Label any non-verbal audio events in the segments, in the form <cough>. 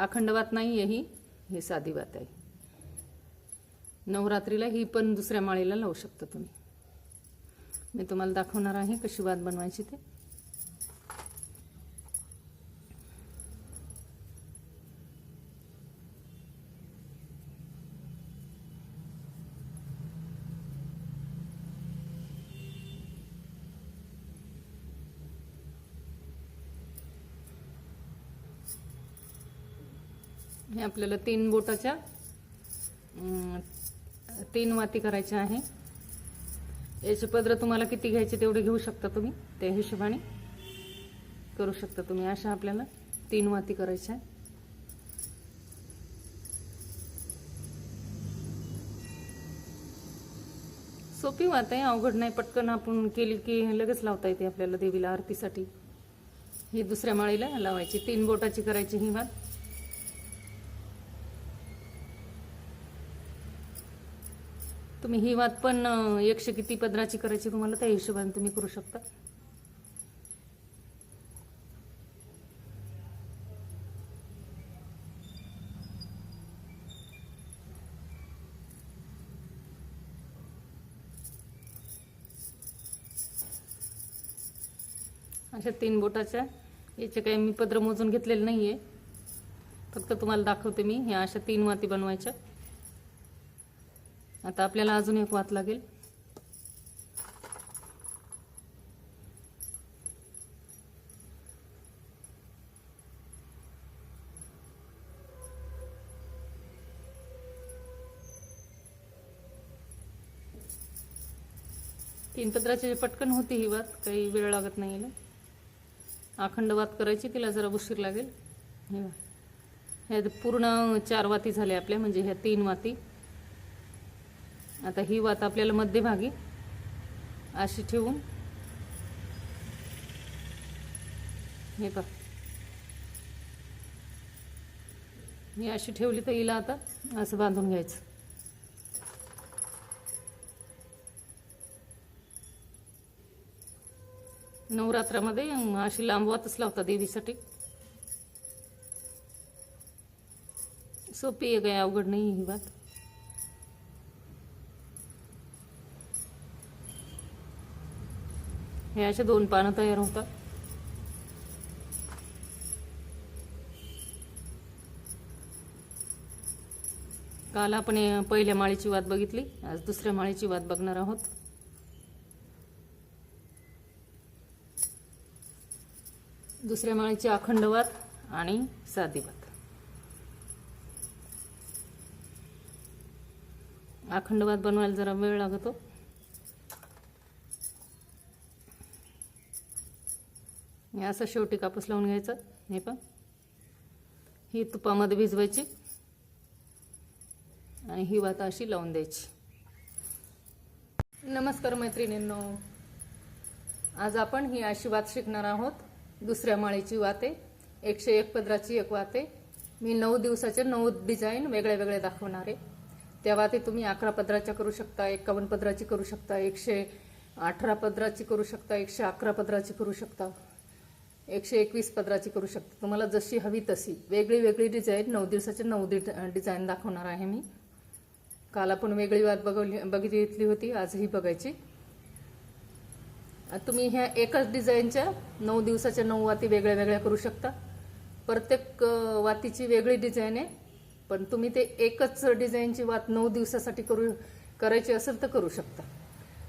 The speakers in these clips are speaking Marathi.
अखंडवात नाही आहे ही हे साधी वात आहे. नवरात्रीला ही पण दुसऱ्या माळीला लावू शकता तुम्ही. मी तुम्हाला दाखवणार आहे कशी वात बनवायची ते. हे आपल्याला तीन बोटाच्या तीन वाती करायच्या आहे. याचे पदर तुम्हाला किती घ्यायचे तेवढे घेऊ शकता तुम्ही. त्या हिशोबाने करू शकता तुम्ही. अशा आपल्याला तीन वाती करायच्या आहे सोपी वात आहे. अवघड नाही. पटकन आपण केली की लगेच लावता येते आपल्याला देवीला आरतीसाठी. ही दुसऱ्या माळीला लावायची. तीन बोटाची करायची ही वात. तुम्ही ही वात पण एकशे किती पदराची करायची तुम्हाला त्या हिशोबाने तुम्ही करू शकता. अशा तीन बोटाच्या याचे काही मी पदर मोजून घेतलेले नाही आहे फक्त तुम्हाला दाखवते मी ह्या अशा तीन माती बनवायच्या. आता आपल्याला अजून एक वात लागेल. तीन पत्राची पटकन होती ही वात काही वेळ लागत नाही अखंड वात करायची तिला जरा उशीर लागेल. हे ह्या पूर्ण चार वाती झाल्या आपल्या म्हणजे ह्या तीन वाती. आता ही वात आपल्याला मध्यभागी अशी ठेवून हे पहा. ही अशी ठेवली तर हिला आता असं बांधून घ्यायचं. नवरात्रामध्ये अशी लांब वातच लावतात देवीसाठी. सोपी आहे काय अवघड नाही ही बात हे असे दोन पानं तयार होतात. काल आपण पहिल्या माळीची वात बघितली आज दुसऱ्या माळीची वात बघणार आहोत. दुसऱ्या माळीची अखंड वात आणि साधी वात अखंड वात बनवायला जरा वेळ लागतो. हे असं शेवटी कापूस लावून घ्यायचं हे पण ही तुपामध्ये भिजवायची आणि ही वात अशी लावून द्यायची. नमस्कार मैत्रिणींनो. आज आपण ही अशी वात शिकणार आहोत. दुसऱ्या माळीची वाते एकशे एक पदराची एक वाते. मी नऊ दिवसाचे नऊ डिझाईन वेगळे वेगळे दाखवणार आहे. त्या वाते तुम्ही अकरा पदराच्या करू शकता एकावन्न पदराची करू शकता एकशे अठरा पदराची करू शकता एकशे अकरा पदराची करू शकता. एकशे एकवीस पदराची करू शकता. तुम्हाला जशी हवी तशी. वेगळी वेगळी डिझाईन नऊ दिवसाचे नऊ डिझाईन दाखवणार आहे मी. काल आपण वेगळी वात बघवली बघितली होती आजही बघायची. तुम्ही ह्या एकाच डिझाईनच्या नऊ दिवसाच्या नऊ वाती वेगळ्या वेगळ्या करू शकता. प्रत्येक वातीची वेगळी डिझाईन आहे पण तुम्ही ते एकच डिझाईनची वात नऊ दिवसासाठी करू करायची असेल तर करू शकता.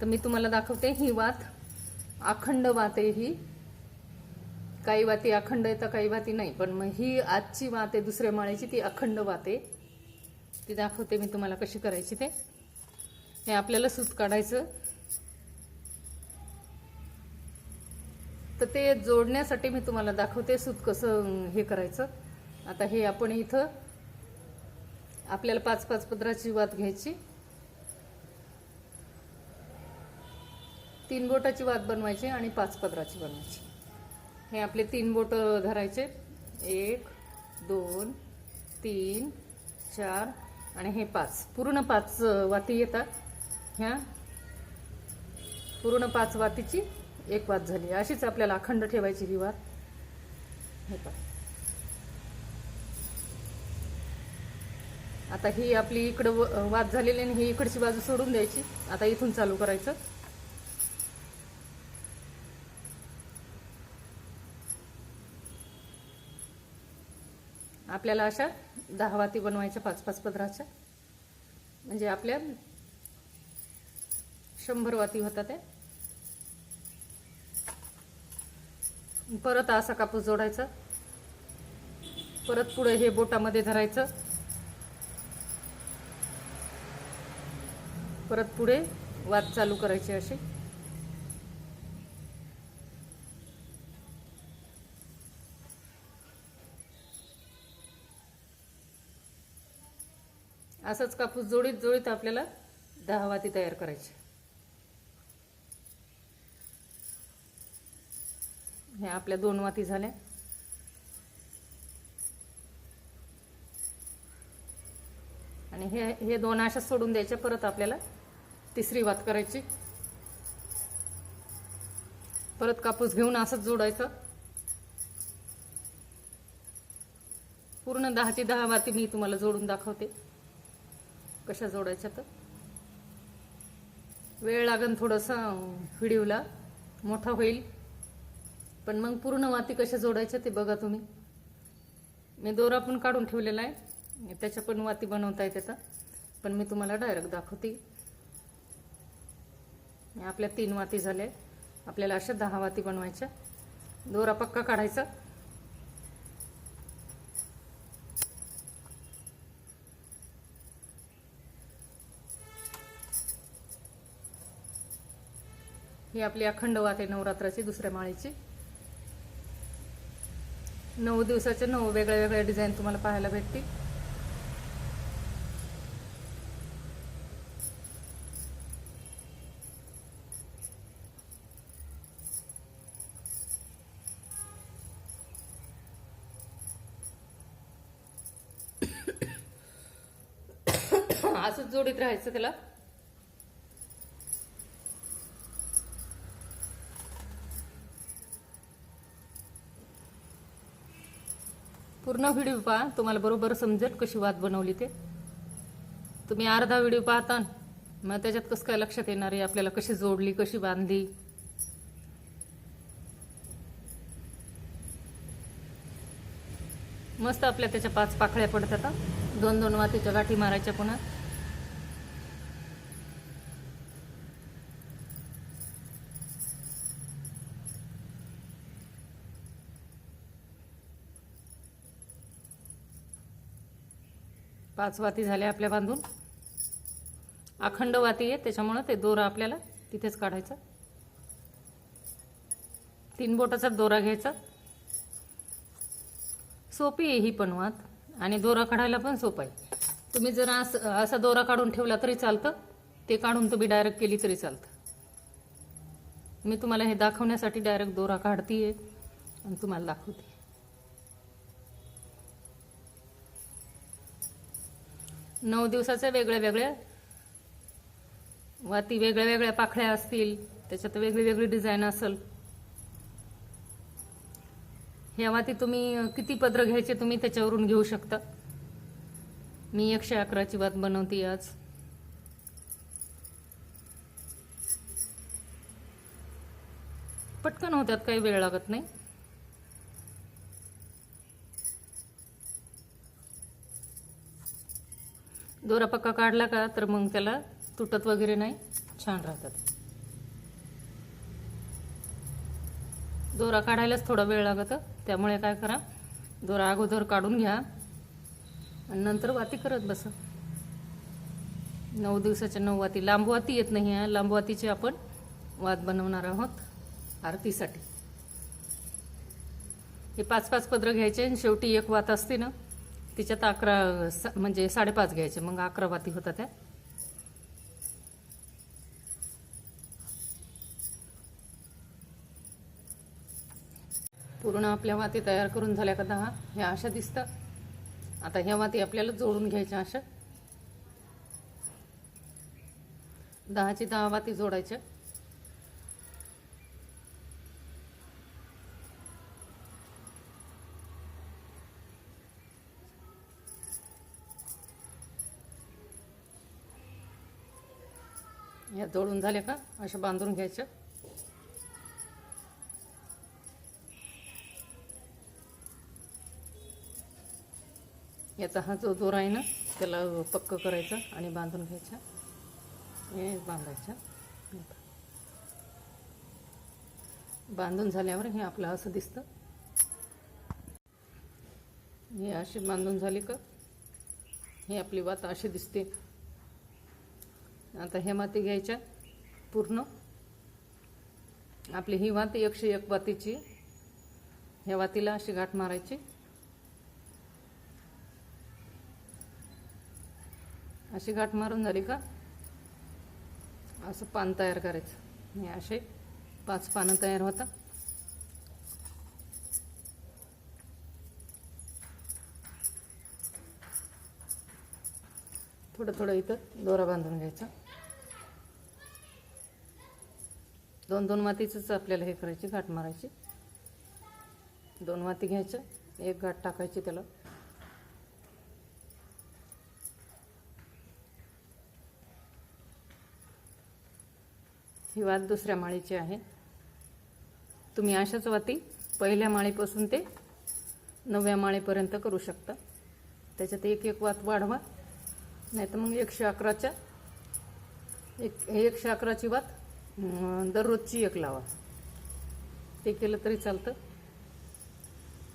तर मी तुम्हाला दाखवते ही वात अखंड वात आहे ही. काही वाती अखंड आहे तर काही वाती नाही. पण मग ही आजची वात आहे दुसऱ्या माळेची ती अखंड वात. आहे ती दाखवते मी तुम्हाला कशी करायची ते. हे आपल्याला सूत काढायचं. तर ते जोडण्यासाठी मी तुम्हाला दाखवते सूत कसं हे करायचं. आता हे आपण इथं आपल्याला पाच पाच पदराची वात घ्यायची. तीन बोटाची वात बनवायची आणि पाच पदराची बनवायची. हे आपले तीन बोट धरायचे. एक दोन तीन चार आणि हे पाच. पूर्ण पाच वाती येतात. ह्या पूर्ण पाच वातीची एक वात झाली. अशीच आपल्याला अखंड ठेवायची ही वात. हे पा आता ही आपली इकडं व- वाद झालेली आणि ही इकडची बाजू सोडून द्यायची. आता इथून चालू करायचं. आपल्याला अशा दहा वाती बनवायच्या पाच पाच पदराच्या. म्हणजे आपल्या शंभर वाती होतात त्या. परत असा कापूस जोडायचा. परत पुढे हे बोटामध्ये धरायचं. परत पुढे वाद चालू करायचे असे. असंच कापूस जोडीत जोडीत आपल्याला दहा वाती तयार करायचे. ह्या आपल्या दोन वाती झाल्या. आणि हे हे दोन अशा सोडून द्यायच्या परत आपल्याला तिसरी वात करायची. परत कापूस घेऊन असंच जोडायचं. पूर्ण दहाची दहा वाती मी तुम्हाला जोडून दाखवते. कशा जोडायच्या तर? वेळ लागन थोडंसं व्हिडिओला. मोठा होईल. पण मग पूर्ण वाती कशा जोडायच्या ते बघा तुम्ही. मी दोरा पण काढून ठेवलेला आहे. त्याच्या पण वाती बनवता येते आता पण मी तुम्हाला डायरेक्ट दाखवते. आपल्या तीन वाती झाल्या. आपल्याला अशा दहा वाती बनवायच्या. दोरा पक्का काढायचा. ही आपली अखंड वात आहे नवरात्राची दुसऱ्या माळीची. नऊ दिवसाचे नऊ वेगळ्या वेगळ्या डिझाईन तुम्हाला पाहायला भेटतील. <coughs> असंच जोडीत राहायचं त्याला. पूर्ण व्हिडिओ पहा. तुम्हाला बरोबर समजेल कशी वाद बनवली ते. तुम्ही अर्धा व्हिडिओ पाहता मग त्याच्यात कसं काय लक्षात येणार आहे? आपल्याला कशी जोडली कशी बांधली? मस्त आपल्या त्याच्या पाच पाखळ्या पडतात दोन दोन वातीच्या गाठी मारायच्या पुन्हा. पाच वाती झाल्या आपल्या बांधून. अखंड वाती आहे त्याच्यामुळं ते दोरा आपल्याला तिथेच काढायचा. तीन बोटाचा दोरा घ्यायचा. सोपी आहे ही पण वात. आणि दोरा काढायला पण सोपं आहे. तुम्ही जर असं असा दोरा काढून ठेवला तरी चालतं. ते काढून तुम्ही डायरेक्ट केली तरी चालतं. मी तुम्हाला हे दाखवण्यासाठी डायरेक्ट दोरा काढते आहे आणि तुम्हाला दाखवते. नऊ दिवसाच्या वेगळ्या वेगळ्या वाती वेगळ्या वेगळ्या पाखळ्या असतील त्याच्यात वेगळी वेगळी डिझाईन असेल. ह्या वाती तुम्ही किती पत्र घ्यायचे तुम्ही त्याच्यावरून घेऊ शकता. मी एकशे अकराची वात बनवते आज. पटकन होतात काही वेळ लागत नाही. दोरा पक्का काढला का तर मग त्याला तुटत वगैरे नाही. छान राहतात. दोरा काढायलाच थोडा वेळ लागत त्यामुळे काय करा दोरा अगोदर काढून घ्या आणि नंतर वाती करत बसा. नऊ दिवसाच्या नऊ वाती. लांब वाती येत नाही आहे. लांब वातीची आपण वात बनवणार आहोत आरतीसाठी. हे पाच पाच पत्र घ्यायचे आणि शेवटी एक वात असते ना तिच्यात अकरा स- म्हणजे साडेपाच घ्यायचे. मग अकरा वाती होतात त्या. पूर्ण आपल्या वाती तयार करून झाल्या का दहा? ह्या अशा दिसतात आता ह्या वाती आपल्याला जोडून घ्यायच्या अशा. दहाची दहा वाती जोडायच्या. या जोडून झाले का? अशा बांधून घ्यायच्या. याचा हा जो दोरा आहे ना त्याला पक्क करायचा आणि बांधून घ्यायचा हे बांधायच्या. बांधून झाल्यावर हे आपलं असं दिसतं. हे अशी बांधून झाली का? हे आपली वात अशी दिसते. आता हे माती घ्यायच्या पूर्ण. आपली ही वाती एकशे एक वातीची ह्या वातीला अशी गाठ मारायची. अशी गाठ मारून झाली का? असं पान तयार करायचं. हे असे पाच पानं तयार होतात. थोडं थोडं इथं दोरा बांधून घ्यायचा. दोन दोन मातीचंच आपल्याला हे करायची घाट मारायची. दोन माती घ्यायच्या एक घाट टाकायची त्याला. ही वात दुसऱ्या माळीची आहे. तुम्ही अशाच वाती पहिल्या माळीपासून ते नवव्या माळीपर्यंत करू शकता. त्याच्यात एक एक वात वाढवा. नाही तर मग एकशे अकराच्या एक एकशे अकराची वात दररोजची एक लावा. ते केलं तरी चालतं.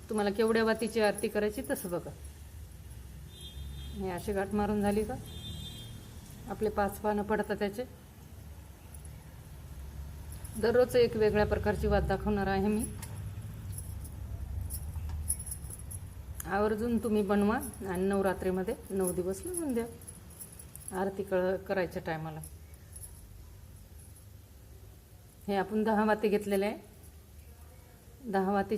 तुम्हाला केवढ्या वातीची आरती करायची तसं बघा. हे अशी गाठ मारून झाली का? आपले पाच पानं पडतात त्याचे. दररोज एक वेगळ्या प्रकारची वाद दाखवणार आहे मी. आवर्जून तुम्ही बनवा आणि नवरात्रीमध्ये नऊ दिवस लावून द्या. आरती क करायच्या टायमाला हे आपण दहा वाती घेतलेले आहे. दहा वाती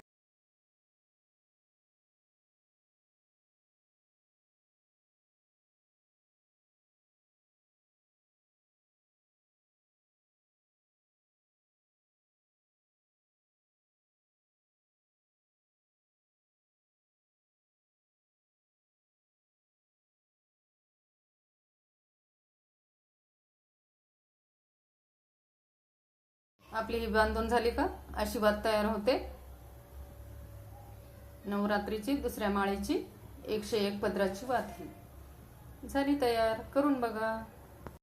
आपली ही बांधून झाली का? अशी बात तयार होते. नवरात्रीची दुसऱ्या माळेची एकशे एक पदराची वात. ही झाली तयार. करून बघा.